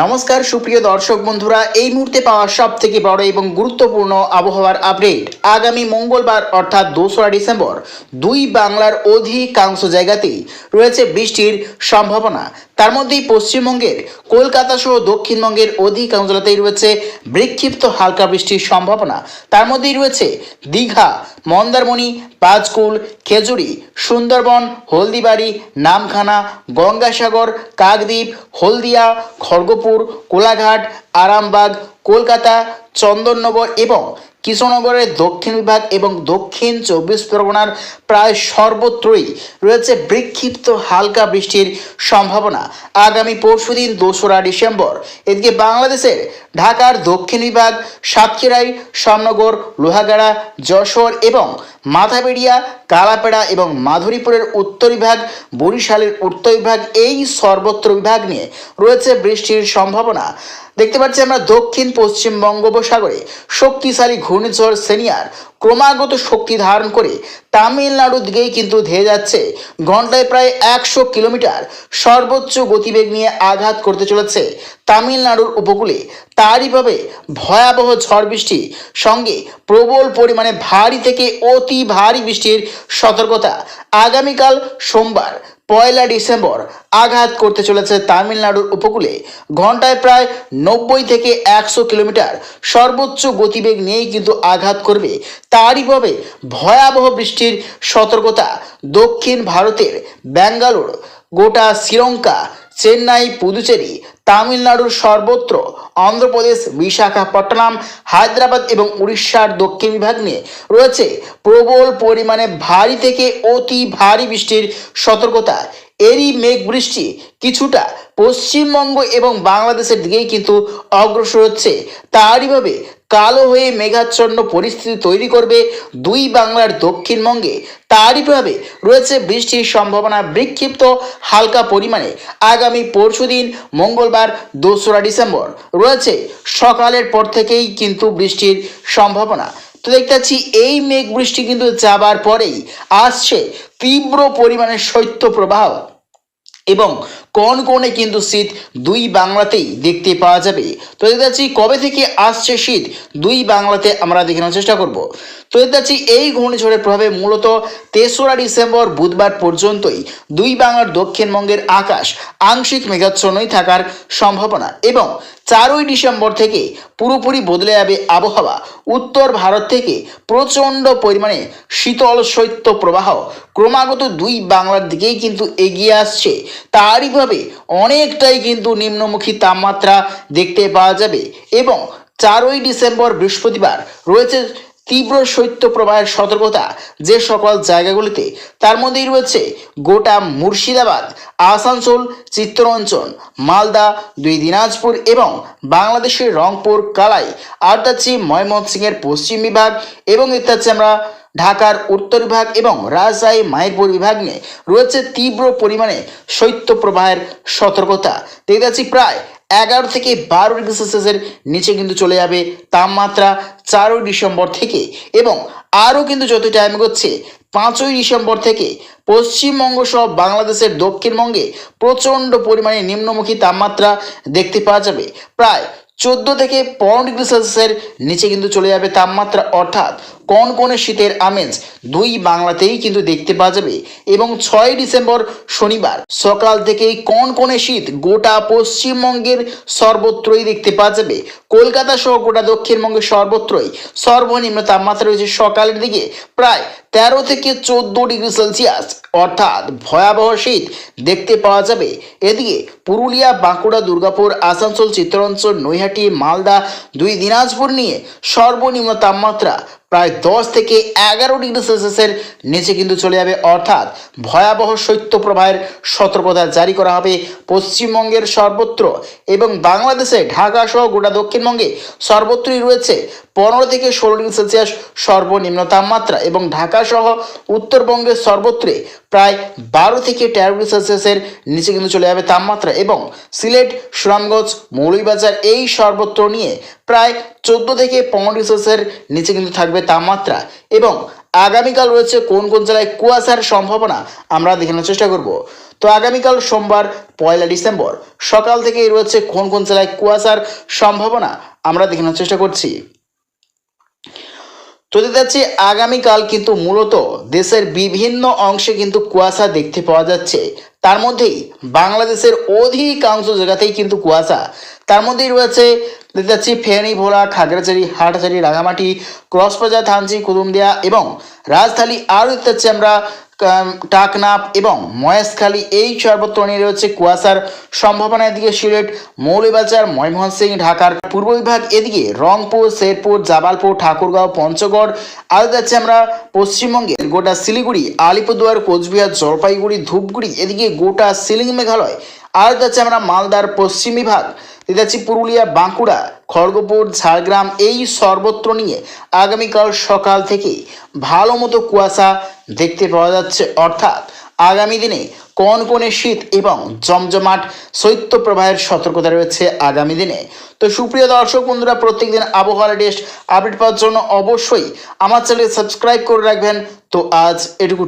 নমস্কার, সুপ্রিয় দর্শক বন্ধুরা, এই মুহূর্তে পাওয়া সব থেকে বড় এবং গুরুত্বপূর্ণ আবহাওয়ার আপডেট আগামী মঙ্গলবার, অর্থাৎ দোসরা ডিসেম্বর, দুই বাংলার অধিকাংশ জায়গাতেই রয়েছে বৃষ্টির সম্ভাবনা। তার মধ্যেই পশ্চিমবঙ্গের কলকাতা সহ দক্ষিণবঙ্গের অধিকাংশ জেলাতেই রয়েছে বিক্ষিপ্ত হালকা বৃষ্টির সম্ভাবনা। তার মধ্যেই রয়েছে দীঘা, মন্দারমণি, পাঁচকুল, খেজুরি, সুন্দরবন, হলদিবাড়ি, নামখানা, গঙ্গাসাগর, কাকদ্বীপ, হলদিয়া, খড়গপুর, কোলাঘাট, আরামবাগ, কলকাতা, চন্দননগর এবং কৃষ্ণনগরের দক্ষিণ বিভাগ এবং দক্ষিণ চব্বিশ পরগনার প্রায় সর্বত্রই রয়েছে বিক্ষিপ্ত হালকা বৃষ্টির সম্ভাবনা। আগামী পরশুদিন দোসরা ডিসেম্বর, এদিকে বাংলাদেশের ঢাকার দক্ষিণ বিভাগ, সাতক্ষীরাই শ্যামনগর লোহাগাড়া, যশোর এবং মাথাবেড়িয়া, কালাপেড়া এবং মাধুরীপুরের উত্তর বিভাগ, বরিশালের উত্তর বিভাগ এই সর্বত্র বিভাগ নিয়ে রয়েছে বৃষ্টির সম্ভাবনা। দেখতে পাচ্ছি আমরা দক্ষিণ পশ্চিম বঙ্গোপসাগরে শক্তিশালী ঘূর্ণিঝড় সেনিয়ার ক্রমাগত শক্তি ধারণ করে তামিলনাড়ুর দিকেই কিন্তু ধেয়ে যাচ্ছে, ঘন্টায় প্রায় একশো কিলোমিটার সর্বোচ্চ গতিবেগ নিয়ে আঘাত করতে চলেছে তামিলনাড়ুর উপকূলে। তারইভাবে ভয়াবহ ঝড় বৃষ্টি সঙ্গে প্রবল পরিমাণে ভারী থেকে অতি ভারী বৃষ্টির সতর্কতা আগামীকাল সোমবার পয়লা ডিসেম্বর আঘাত করতে চলেছে তামিলনাড়ুর উপকূলে। ঘন্টায় প্রায় নব্বই থেকে একশো কিলোমিটার সর্বোচ্চ গতিবেগ নিয়েই কিন্তু আঘাত করবে। তারই তারইভাবে ভয়াবহ বৃষ্টির সতর্কতা দক্ষিণ ভারতের ব্যাঙ্গালোর। গোটা শ্রীলঙ্কা, চেন্নাই, পুদুচেরি, তামিলনাড়ুর সর্বত্র, অন্ধ্রপ্রদেশ, বিশাখাপট্টনম, হায়দ্রাবাদ এবং উড়িষ্যার দক্ষিণ বিভাগ নিয়ে রয়েছে প্রবল পরিমাণে ভারী থেকে অতি ভারী বৃষ্টির সতর্কতা। এরই মেঘ বৃষ্টি কিছুটা পশ্চিমবঙ্গ এবং বাংলাদেশের দিকেই কিন্তু অগ্রসর হচ্ছে। তারইভাবে কালো হয়ে মেঘাচ্ছন্ন পরিস্থিতি তৈরি করবে দুই বাংলার দক্ষিণবঙ্গে। তারইভাবে রয়েছে বৃষ্টির সম্ভাবনা বিক্ষিপ্ত, হালকা পরিমাণে। আগামী পরশুদিন মঙ্গলবার, দোসরা ডিসেম্বর রয়েছে। সকালের পর থেকেই কিন্তু বৃষ্টির সম্ভাবনা। তো দেখতে পাচ্ছি, এই মেঘ বৃষ্টি কিন্তু যাবার পরেই আসছে তীব্র পরিমাণে শৈত্য প্রবাহ এবং কোন কোণে কিন্তু শীত দুই বাংলাতেই দেখতে পাওয়া যাবে। তো দেখতে পাচ্ছি, কবে থেকে আসছে শীত দুই বাংলাতে আমরা দেখে নেওয়ার চেষ্টা করব। তো দেখতে পাচ্ছি, এই ঘূর্ণিঝড়ের প্রভাবে মূলত তেসরা ডিসেম্বর, বুধবার পর্যন্তই দুই বাংলার দক্ষিণবঙ্গের আকাশ আংশিক মেঘাচ্ছন্নই থাকার সম্ভাবনা এবং চারই ডিসেম্বর থেকে পুরোপুরি বদলে যাবে আবহাওয়া। উত্তর ভারত থেকে প্রচণ্ড পরিমাণে শীতল শৈত্য প্রবাহ। ক্রমাগত দুই বাংলার দিকেই কিন্তু এগিয়ে আসছে। তারইভাবে অনেকটাই কিন্তু নিম্নমুখী তাপমাত্রা দেখতে পাওয়া যাবে এবং চারই ডিসেম্বর বৃহস্পতিবার রয়েছে তীব্র শৈত্য প্রবাহের সতর্কতা যে সকল জায়গাগুলিতে, তার মধ্যেই রয়েছে গোটা মুর্শিদাবাদ, আসানসোল, চিত্তরঞ্জন, মালদা, দুই দিনাজপুর এবং বাংলাদেশের রংপুর, কালাই আর যাচ্ছি ময়মনসিংহের পশ্চিম বিভাগ এবং দেখতে পাচ্ছি আমরা ঢাকার উত্তর বিভাগ এবং রাজশাহী মাহেরপুর বিভাগ নিয়ে রয়েছে তীব্র পরিমাণে শৈত্য প্রবাহের সতর্কতা। দেখতে প্রায় এগারো থেকে বারো ডিগ্রি সেলসিয়াসের নিচে কিন্তু চলে যাবে তাপমাত্রা চারই ডিসেম্বর থেকে এবং আরও কিন্তু যত টাইম এগোচ্ছে, পাঁচই ডিসেম্বর থেকে পশ্চিমবঙ্গ সহ বাংলাদেশের দক্ষিণবঙ্গে প্রচণ্ড পরিমাণে নিম্নমুখী তাপমাত্রা দেখতে পাওয়া যাবে। প্রায় চোদ্দ থেকে পনেরো ডিগ্রি সেলসিয়াসের নিচে কিন্তু চলে যাবে তাপমাত্রা। অর্থাৎ কোন কোনে শীতের আমেজ দুই বাংলাতেই কিন্তু দেখতে পাওয়া যাবে। এবং ছয় ডিসেম্বর শনিবার সকাল থেকেই কোন কোনে শীত গোটা পশ্চিমবঙ্গের সর্বত্রই দেখতে পাওয়া যাবে। কলকাতা সহ গোটা দক্ষিণবঙ্গের সর্বত্রই সর্বনিম্ন তাপমাত্রা রয়েছে সকালের দিকে প্রায় তেরো থেকে চোদ্দ ডিগ্রি সেলসিয়াস, অর্থাৎ ভয়াবহ শীত দেখতে পাওয়া যাবে। এদিকে পুরুলিয়া, বাঁকুড়া, দুর্গাপুর, আসানসোল চিত্তরঞ্চল নৈহাটি, মালদা দুই দিনাজপুর নিয়ে সর্বনিম্ন তাপমাত্রা প্রায় দশ থেকে এগারো ডিগ্রি সেলসিয়াসের নিচে কিন্তু চলে যাবে। অর্থাৎ ভয়াবহ শৈত্য প্রবাহের সতর্কতা জারি করা হবে পশ্চিমবঙ্গের সর্বত্র এবং বাংলাদেশে ঢাকা সহ গোটা দক্ষিণবঙ্গে সর্বত্রই রয়েছে পনেরো থেকে ষোলো ডিগ্রি সেলসিয়াস সর্বনিম্ন তাপমাত্রা এবং ঢাকা সহ উত্তরবঙ্গের সর্বত্রে প্রায় বারো থেকে তেরো ডিগ্রি সেলসিয়াসের নিচে কিন্তু চলে যাবে তাপমাত্রা এবং সিলেট, সুনামগঞ্জ, মৌলভীবাজার এই সর্বত্র নিয়ে প্রায় চোদ্দ থেকে পনেরো ডিগ্রি সেলসিয়াসের নিচে কিন্তু থাকবে তাপমাত্রা এবং আগামীকাল রয়েছে কোন কোন জেলায় কুয়াশার সম্ভাবনা আমরা দেখানোর চেষ্টা করব। তো আগামীকাল সোমবার, পয়লা ডিসেম্বর, সকাল থেকেই রয়েছে কোন কোন জেলায় কুয়াশার সম্ভাবনা আমরা দেখানোর চেষ্টা করছি। তো যাচ্ছে আগামীকাল কিন্তু মূলত দেশের বিভিন্ন অংশে কিন্তু কুয়াশা দেখতে পাওয়া যাচ্ছে। তার মধ্যেই বাংলাদেশের অধিকাংশ জায়গাতেই কিন্তু কুয়াশা। তার মধ্যেই রয়েছে, দেখতে যাচ্ছি ফেনী ভোলা খাগড়াছড়ি হাটাছড়ি রাঙামাটি ক্রসবাজার থানচি কুদুমদিয়া এবং রাজধানী আরও দেখতে আমরা টাকনাপ এবং মহেশখালী এই সর্বত্র নিয়ে রয়েছে কুয়াশার সম্ভাবনা। এদিকে সিলেট, মৌলভীবাজার ময়মনসিং ঢাকার পূর্ব বিভাগ, এদিকে রংপুর, শেরপুর জাবালপুর ঠাকুরগাঁও, পঞ্চগড়। আরও যাচ্ছে আমরা পশ্চিমবঙ্গের গোটা শিলিগুড়ি, আলিপুরদুয়ার, কোচবিহার, জলপাইগুড়ি, ধূপগুড়ি, এদিকে গোটা সিলিং মেঘালয় আর যাচ্ছে আমরা মালদার পশ্চিম বিভাগ, এদিকে যাচ্ছি পুরুলিয়া, বাঁকুড়া, খড়গপুর, ঝাড়গ্রাম, এই সর্বত্র নিয়ে আগামীকাল সকাল থেকে ভালো মতো কুয়াশা দেখতে পাওয়া যাচ্ছে। অর্থাৎ আগামী দিনে কনকনে শীত এবং জমজমাট শৈত্যপ্রবাহের সতর্কতা রয়েছে আগামী দিনে। তো সুপ্রিয় দর্শক বন্ধুরা, প্রত্যেকদিন আবহাওয়ার টেস্ট আপডেট পাওয়ার জন্য অবশ্যই আমার চ্যানেল সাবস্ক্রাইব করে রাখবেন। তো আজ এটুকু